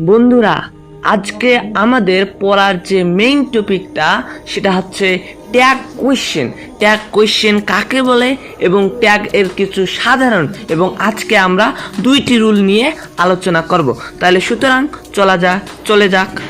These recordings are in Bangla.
বন্ধুরা, আজকে আমাদের পড়ার যে মেইন টপিকটা সেটা হচ্ছে ট্যাগ কোয়েশ্চেন ট্যাগ কোয়েশ্চেন কাকে বলে এবং ট্যাগ এর কিছু সাধারণ এবং আজকে আমরা দুইটি রুল নিয়ে আলোচনা করব। তাহলে সুতরাং চলা যা চলে যাক।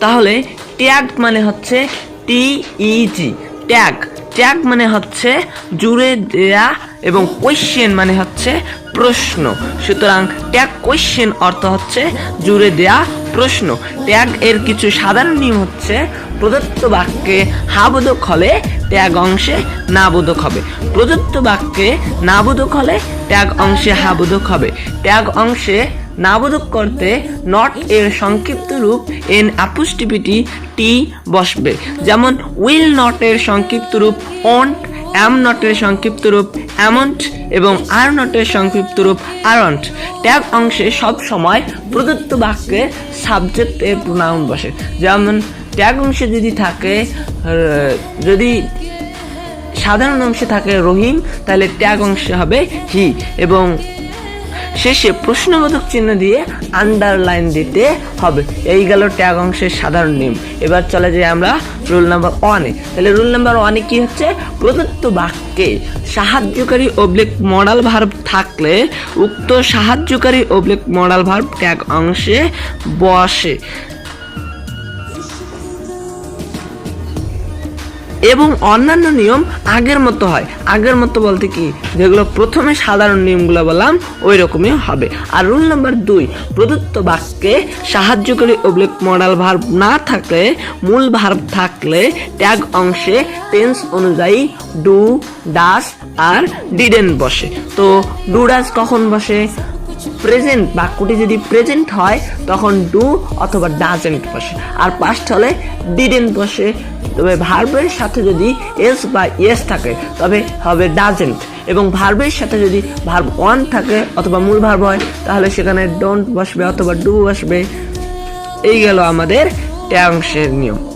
তাহলে ট্যাগ মানে হচ্ছে টিইজি ট্যাগ ট্যাগ মানে হচ্ছে জুড়ে দেয়া এবং কোয়েশ্চেন মানে হচ্ছে প্রশ্ন। সুতরাং ট্যাগ কোয়েশ্চেন অর্থ হচ্ছে জুড়ে দেয়া প্রশ্ন। ট্যাগ এর কিছু সাধারণ নিয়ম হচ্ছে প্রদত্ত বাক্যে হাবোধক হলে ট্যাগ অংশে নাবোধক হবে। প্রদত্ত বাক্যে নাবোধক হলে ট্যাগ অংশে হাবোধক হবে। ট্যাগ অংশে নাবোধক করতে নট এর সংক্ষিপ্ত রূপ এন অ্যাপোস্টিপিটি টি বসবে। যেমন, উইল নট এর সংক্ষিপ্ত রূপ অন্ট, অ্যাম নটের সংক্ষিপ্ত রূপ অ্যামন্ট এবং আর নটের সংক্ষিপ্ত রূপ আরন্ট ট্যাগ অংশে সব সময় প্রদত্ত বাক্যে সাবজেক্ট এর প্রোনাউন বসে। যেমন, ট্যাগ অংশে যদি থাকে যদি সাধারণ অংশে থাকে রহিম, তাহলে ট্যাগ অংশে হবে হি এবং শেষে প্রশ্নবোধক চিহ্ন দিয়ে আন্ডারলাইন দিতে হবে। এই গেল ট্যাগ অংশের সাধারণ নিয়ম। এবার চলে যাই আমরা রুল নাম্বার ওয়ানে তাহলে রুল নাম্বার ওয়ানে কি হচ্ছে? প্রদত্ত বাক্যে সাহায্যকারী অবলিক মডাল ভার্ব থাকলে উক্ত সাহায্যকারী অবলিক মডাল ভার্ব ট্যাগ অংশে বসে। এবং অন্যান্য নিয়ম আগের মতো হয়। আগের মতো বলতে কি? যেগুলো প্রথমে সাধারণ নিয়মগুলো বললাম ওই রকমই হবে। আর রুল নাম্বার দুই, প্রদত্ত বাক্যে সাহায্যকারী অবলিক মডাল ভার্ব না থাকলে, মূল ভার্ব থাকলে ট্যাগ অংশে টেন্স অনুযায়ী ডু ডাস আর ডিডেন বসে। তো ডু ডাস কখন বসে? প্রেজেন্ট বাক্যটি যদি প্রেজেন্ট হয়, তখন ডু অথবা ডাজেন্ট বসে। আর পাস্ট হলে ডিডেন্ট বসে। তবে ভার্বের সাথে যদি এস বা ইয়েস থাকে, তবে হবে ডাজেন্ট এবং ভার্বের সাথে যদি ভার্ব ওয়ান থাকে অথবা মূল ভার্ব হয়, তাহলে সেখানে ডোন্ট বসবে অথবা ডু বসবে। এই গেল আমাদের ট্যাংশের নিয়ম।